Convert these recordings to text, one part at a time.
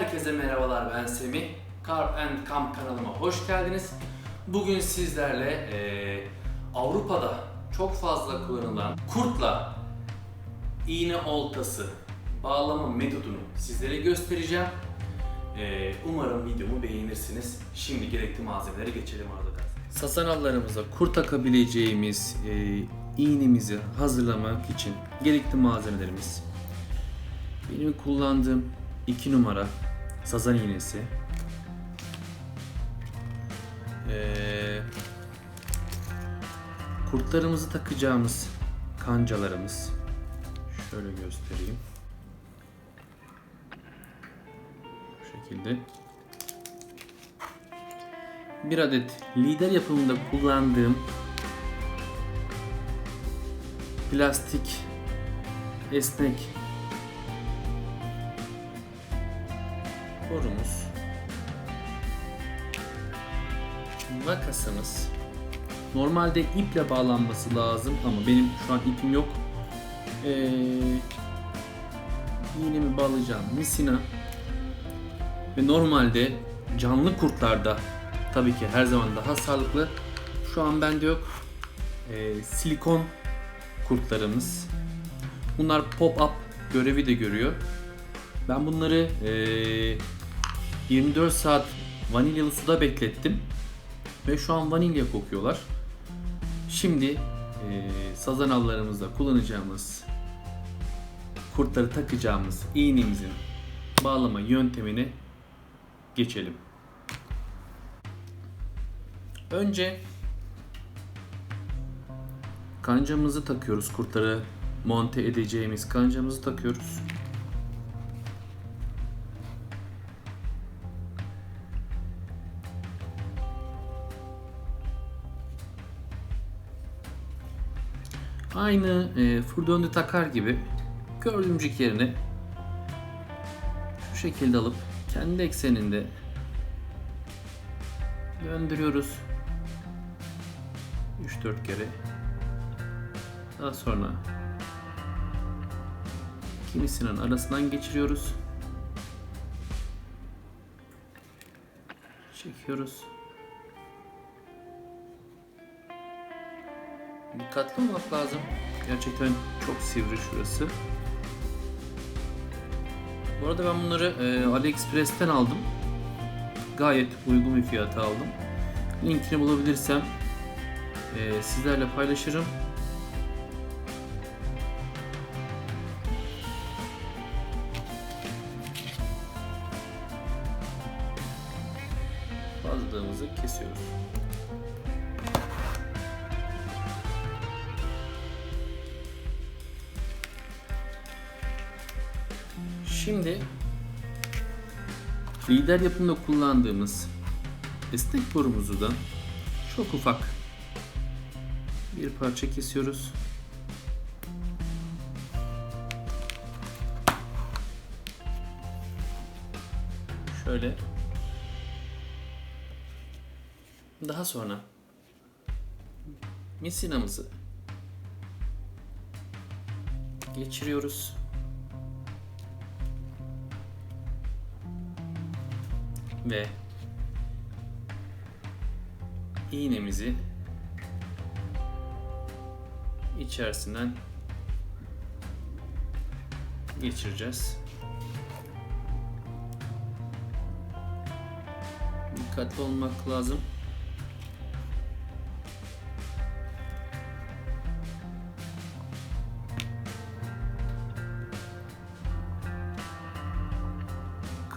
Herkese merhabalar ben Semih. Carp and Camp kanalıma hoş geldiniz. Bugün sizlerle eee, Avrupa'da çok fazla kullanılan kurtla iğne oltası bağlama metodunu sizlere göstereceğim. Eee, umarım videomu beğenirsiniz. Şimdi gerekli malzemelere geçelim arada. Sasanallarımıza kurt takabileceğimiz eee, iğnemizi hazırlamak için gerekli malzemelerimiz benim kullandığım 2 numara sazan iğnesi. Ee, kurtlarımızı takacağımız kancalarımız. Şöyle göstereyim. Bu şekilde. Bir adet lider yapımında kullandığım plastik esnek borumuz makasımız. Normalde iple bağlanması lazım ama benim şu an ipim yok. Ee, iğnemi bağlayacağım. Misina. Ve normalde canlı kurtlarda tabii ki her zaman daha sağlıklı. Şu an bende yok. Ee, silikon kurtlarımız. Bunlar pop-up görevi de görüyor. Ben bunları eee, 24 saat vanilyalı suda beklettim ve şu an vanilya kokuyorlar. Şimdi eee sazan avlarımızda kullanacağımız kurtları takacağımız iğnemizin bağlama yöntemine geçelim. Önce kancamızı takıyoruz. Kurtları monte edeceğimiz kancamızı takıyoruz. Aynı e, furdönde takar gibi gördüğümcük yerine şu şekilde alıp kendi ekseninde döndürüyoruz. 3-4 kere. Daha sonra kimisinin arasından geçiriyoruz. Çekiyoruz. Dikkatli olmak lazım. Gerçekten çok sivri şurası. Bu arada ben bunları e, AliExpress'ten aldım. Gayet uygun bir fiyata aldım. Linkini bulabilirsem e, sizlerle paylaşırım. Bazılarımızı kesiyoruz. Şimdi lider yapımında kullandığımız esnek borumuzu da çok ufak bir parça kesiyoruz. Şöyle. Daha sonra misinamızı geçiriyoruz. Ve iğnemizi içerisinden geçireceğiz. Dikkatli olmak lazım.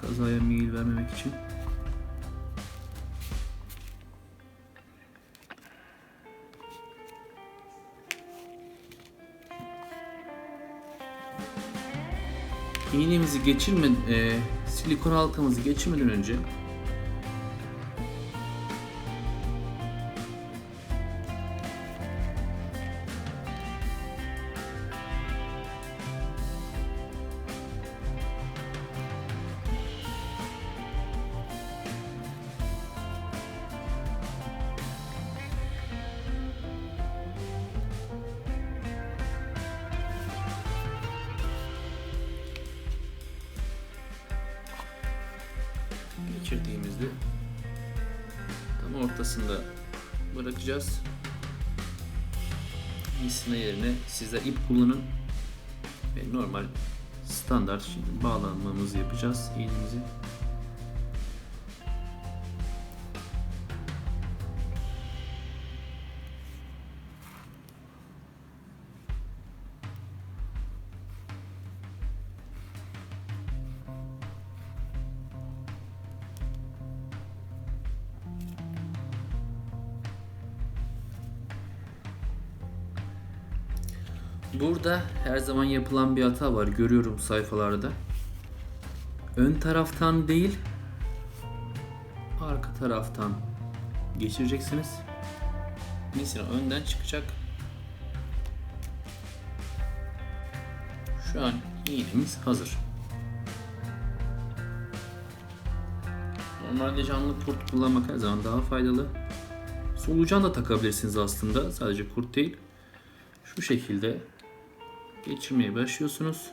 Kazaya meyil vermemek için. İğnemizi geçirme, e, silikon halkamızı geçirmeden önce kirdiğimizi tam ortasında bırakacağız. Misina yerine sizler ip kullanın ve normal standart şimdi bağlanmamızı yapacağız iğnemizi. Burada her zaman yapılan bir hata var. Görüyorum sayfalarda. Ön taraftan değil, arka taraftan geçireceksiniz. Mesela önden çıkacak. Şu an iğnemiz hazır. Normalde canlı kurt kullanmak her zaman daha faydalı. Solucan da takabilirsiniz aslında. Sadece kurt değil. Şu şekilde geçirmeye başlıyorsunuz.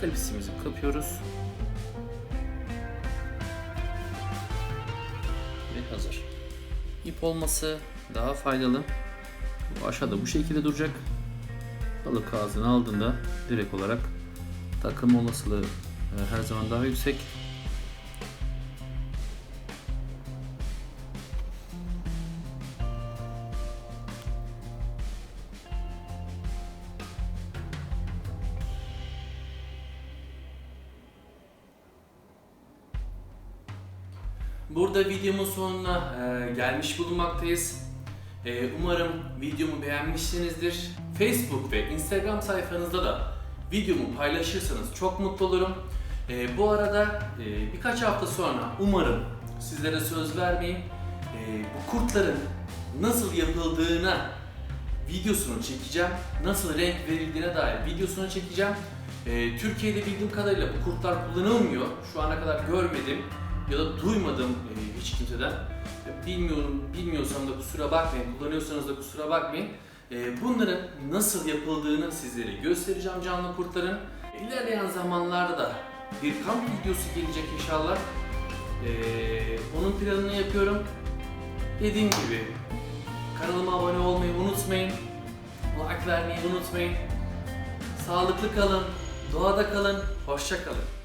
Klipsimizi kapıyoruz. Ve hazır. İp olması daha faydalı. Bu aşağıda bu şekilde duracak. Balık ağzını aldığında direkt olarak takım olasılığı e, her zaman daha yüksek. Burada videomun sonuna e, gelmiş bulunmaktayız. E, umarım videomu beğenmişsinizdir. Facebook ve Instagram sayfanızda da videomu paylaşırsanız çok mutlu olurum. E, bu arada e, birkaç hafta sonra umarım sizlere söz vermeyeyim. E, bu kurtların nasıl yapıldığına videosunu çekeceğim. Nasıl renk verildiğine dair videosunu çekeceğim. E, Türkiye'de bildiğim kadarıyla bu kurtlar kullanılmıyor. Şu ana kadar görmedim ya da duymadım e, hiç kimseden. Bilmiyorum, bilmiyorsam da kusura bakmayın, kullanıyorsanız da kusura bakmayın. E, bunların nasıl yapıldığını sizlere göstereceğim canlı kurtların. İlerleyen zamanlarda da bir kamp videosu gelecek inşallah. E, onun planını yapıyorum. Dediğim gibi kanalıma abone olmayı unutmayın. Like vermeyi unutmayın. Sağlıklı kalın, doğada kalın, hoşça kalın.